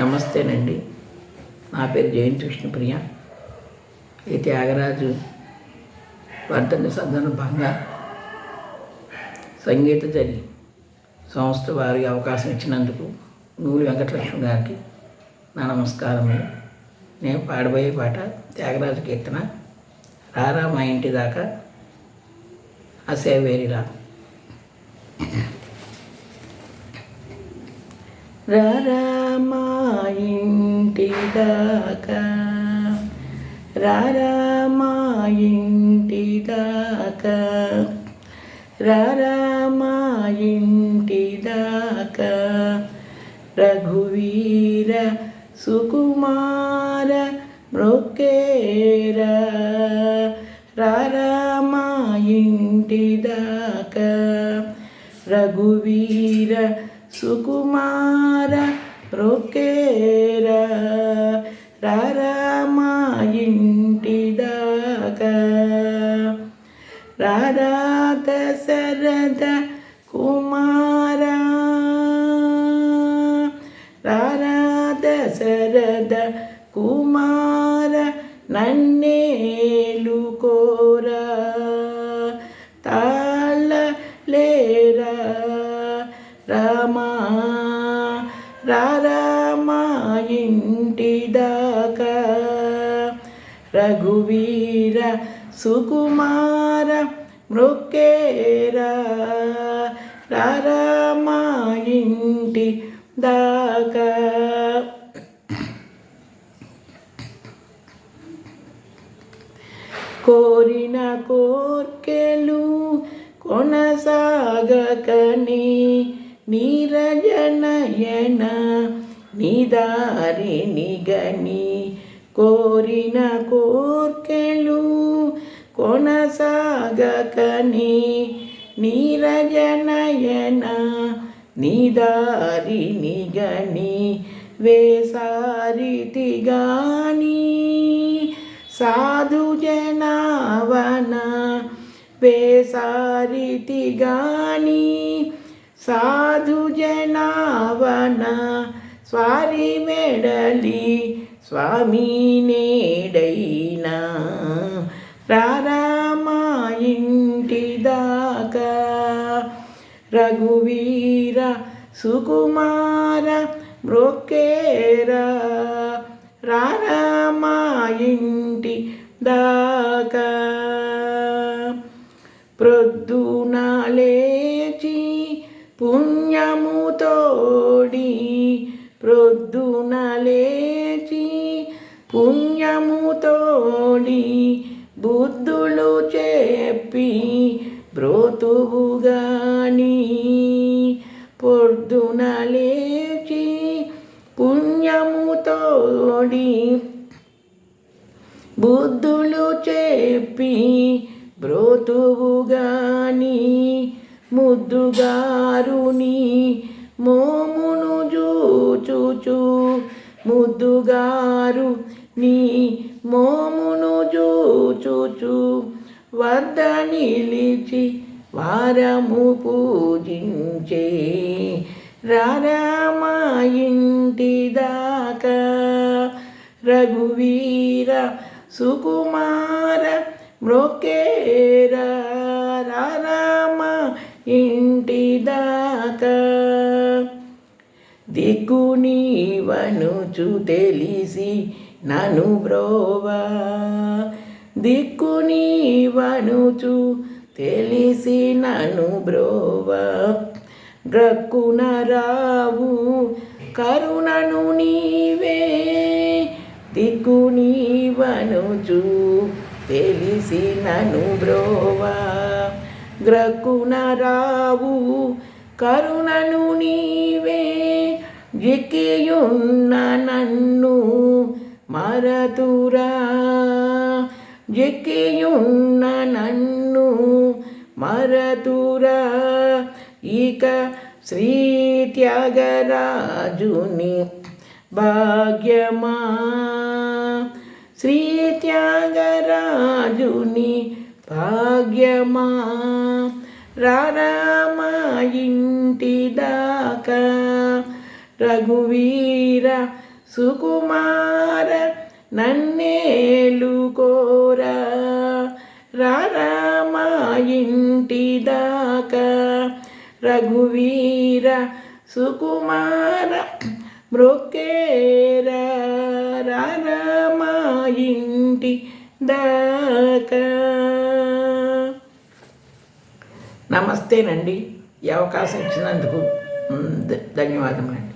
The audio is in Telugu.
నమస్తేనండి. నా పేరు జయంతి కృష్ణప్రియ ఈ త్యాగరాజు వర్ధన సందర్భంగా సంగీత జరి సంస్థ వారికి అవకాశం ఇచ్చినందుకు నూలి వెంకటలక్ష్మి గారికి నా నమస్కారములు. నేను పాడబోయే పాట త్యాగరాజు కీర్తన రారా మా ఇంటి దాకా ఆ సేవేరిరా ఇంటి దాకా రారా ఇంటి దాకా రారా ఇంటి దాకా రఘువీర సుకుమార మృకేర రారా ఇంటి దాకా రఘువీర సుకుమార రొకేర రారామా ఇంటి దాకా రారా శరద కుమార రారా శరద కుమార నన్నే ఇంటి దాకా రఘువీర సుకుమార మృకేరా రామా ఇంటి దాకా. కోరిన కోర్కెలు కొనసాగకని నీరజనయన నిదారి నిగని కోరిన కోర్కెలు కొనసాగకని నీరజనయన నిదారి నిగని వేసారితిగాని సాధు జనావన వేసారితిగాని సాధు జనావన స్వారి మెడలి స్వామి నేడైనా రారామా ఇంటి దాకా. రఘువీర సుకుమార మృక్కేరా రారామా ఇంటి దాకా. బుద్ధులు చెప్పి బ్రోతువుగాని పొద్దున లేచి పుణ్యము తోడి బుద్ధులు చెప్పి బ్రోతువుగాని ముద్దుగారుని మోమును చూచుచు ముద్దుగారు నీ మోమును చూచుచు వద్ద నిలిచి వారము పూజించే రారామా ఇంటి దాకా. రఘువీర సుకుమార మృకేరా రారామ ఇంటి దాకా. దిక్కు నీవనుచు తెలిసి నను బ్రోవా దిక్కు నీవనుచు తెలిసి నను బ్రోవా. గ్రక్కున రావు కరుణను నీవే దిక్కు నీవనుచు తెలిసి నను బ్రోవా. గ్రక్కున రావు కరుణను నీవే జిక్కియున్న నన్ను మరతురా జిక్కియున్న నన్ను మరతురా ఇక శ్రీ త్యాగరాజుని భాగ్యమా? శ్రీ త్యాగరాజుని భాగ్యమా? రారామా ఇంటి దాకా రఘువీర సుకుమార నన్నేలు కోరా. రారామా ఇంటి దాకా. రఘువీర సుకుమార మృక్కేరా రారామా ఇంటి దాకా. నమస్తేనండి. ఈ అవకాశం ఇచ్చినందుకు ధన్యవాదములండి.